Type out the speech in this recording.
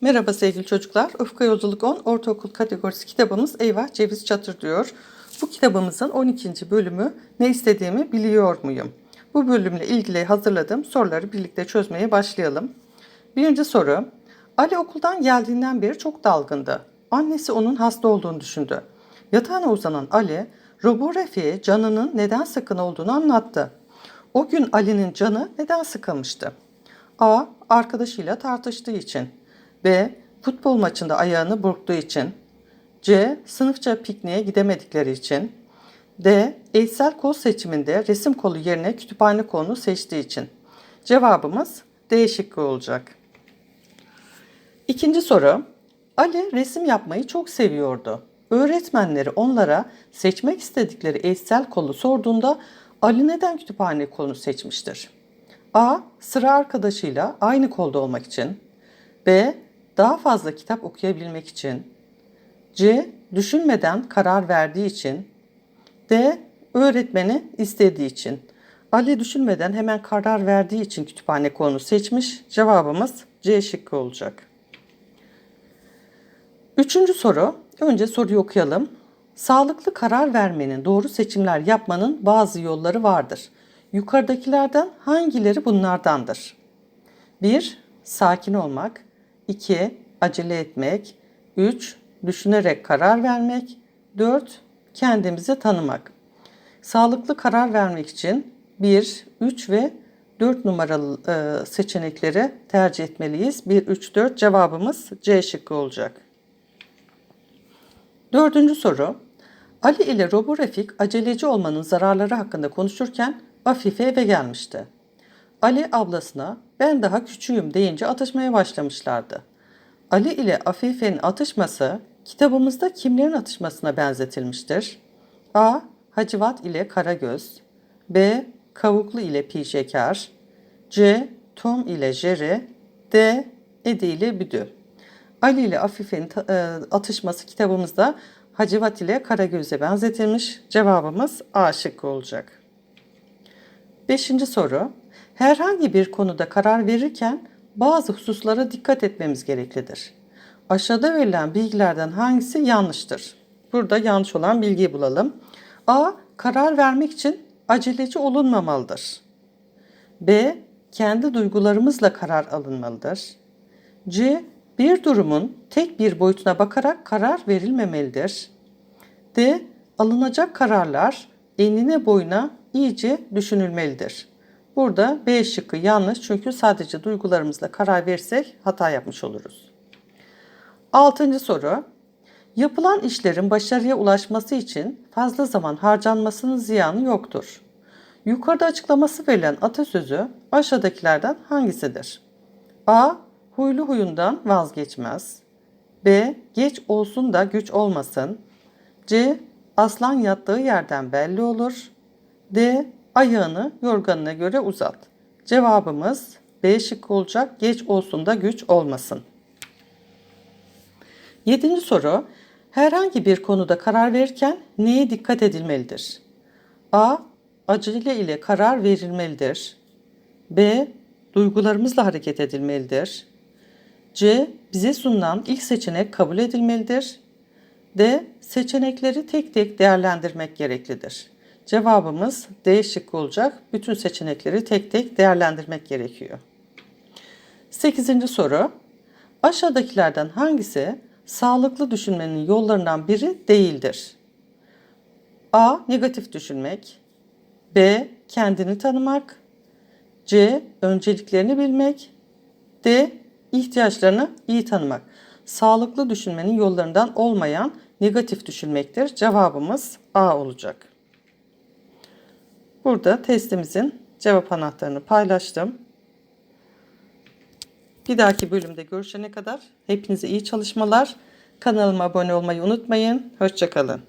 Merhaba sevgili çocuklar. Ufka Yolculuk 10 Ortaokul kategorisi kitabımız Eyvah Ceviz Çatır diyor. Bu kitabımızın 12. bölümü Ne istediğimi biliyor muyum? Bu bölümle ilgili hazırladığım soruları birlikte çözmeye başlayalım. Birinci soru. Ali okuldan geldiğinden beri çok dalgındı. Annesi onun hasta olduğunu düşündü. Yatağına uzanan Ali, Robo Refi'ye canının neden sıkın olduğunu anlattı. O gün Ali'nin canı neden sıkılmıştı? A. Arkadaşıyla tartıştığı için. B. Futbol maçında ayağını burktuğu için. C. Sınıfça pikniğe gidemedikleri için. D. Eğitsel kol seçiminde resim kolu yerine kütüphane kolunu seçtiği için. Cevabımız D şıkkı olacak. İkinci soru. Ali resim yapmayı çok seviyordu. Öğretmenleri onlara seçmek istedikleri eşsel kolu sorduğunda Ali neden kütüphane kolunu seçmiştir? A. Sıra arkadaşıyla aynı kolda olmak için. B. Daha fazla kitap okuyabilmek için. C. Düşünmeden karar verdiği için. D. Öğretmeni istediği için. Ali düşünmeden hemen karar verdiği için kütüphane kolunu seçmiş. Cevabımız C şıkkı olacak. Üçüncü soru. Önce soruyu okuyalım. Sağlıklı karar vermenin, doğru seçimler yapmanın bazı yolları vardır. Yukarıdakilerden hangileri bunlardandır? 1. Sakin olmak. 2. Acele etmek. 3. Düşünerek karar vermek. 4. Kendimizi tanımak. Sağlıklı karar vermek için 1, 3 ve 4 numaralı e, seçenekleri tercih etmeliyiz. 1, 3, 4 cevabımız C şıkkı olacak. Dördüncü soru. Ali ile Robo Refik aceleci olmanın zararları hakkında konuşurken Afife eve gelmişti. Ali ablasına ben daha küçüğüm deyince atışmaya başlamışlardı. Ali ile Afife'nin atışması kitabımızda kimlerin atışmasına benzetilmiştir? A. Hacivat ile Karagöz B. Kavuklu ile Pi Şeker C. Tom ile Jerry D. Edi ile Büdü Ali ile Afife'nin e, atışması kitabımızda Hacivat ile Karagöz'e benzetilmiş. Cevabımız A şıkkı olacak. Beşinci soru. Herhangi bir konuda karar verirken bazı hususlara dikkat etmemiz gereklidir. Aşağıda verilen bilgilerden hangisi yanlıştır? Burada yanlış olan bilgiyi bulalım. A. Karar vermek için aceleci olunmamalıdır. B. Kendi duygularımızla karar alınmalıdır. C. Bir durumun tek bir boyutuna bakarak karar verilmemelidir. D. Alınacak kararlar enine boyuna iyice düşünülmelidir. Burada B şıkkı yanlış çünkü sadece duygularımızla karar verirsek hata yapmış oluruz. Altıncı soru. Yapılan işlerin başarıya ulaşması için fazla zaman harcanmasının ziyanı yoktur. Yukarıda açıklaması verilen atasözü aşağıdakilerden hangisidir? A. Huylu huyundan vazgeçmez. B. Geç olsun da güç olmasın. C. Aslan yattığı yerden belli olur. D. Ayağını yorganına göre uzat. Cevabımız B şıkkı olacak. Geç olsun da güç olmasın. Yedinci soru. Herhangi bir konuda karar verirken neye dikkat edilmelidir? A. Acele ile karar verilmelidir. B. Duygularımızla hareket edilmelidir. C. Bize sunulan ilk seçenek kabul edilmelidir. D. Seçenekleri tek tek değerlendirmek gereklidir. Cevabımız D şıkkı olacak. Bütün seçenekleri tek tek değerlendirmek gerekiyor. 8. soru. Aşağıdakilerden hangisi sağlıklı düşünmenin yollarından biri değildir? A. Negatif düşünmek. B. Kendini tanımak. C. Önceliklerini bilmek. D. ihtiyaçlarını iyi tanımak. Sağlıklı düşünmenin yollarından olmayan negatif düşünmektir. Cevabımız A olacak. Burada testimizin cevap anahtarını paylaştım. Bir dahaki bölümde görüşene kadar hepinize iyi çalışmalar. Kanalıma abone olmayı unutmayın. Hoşçakalın.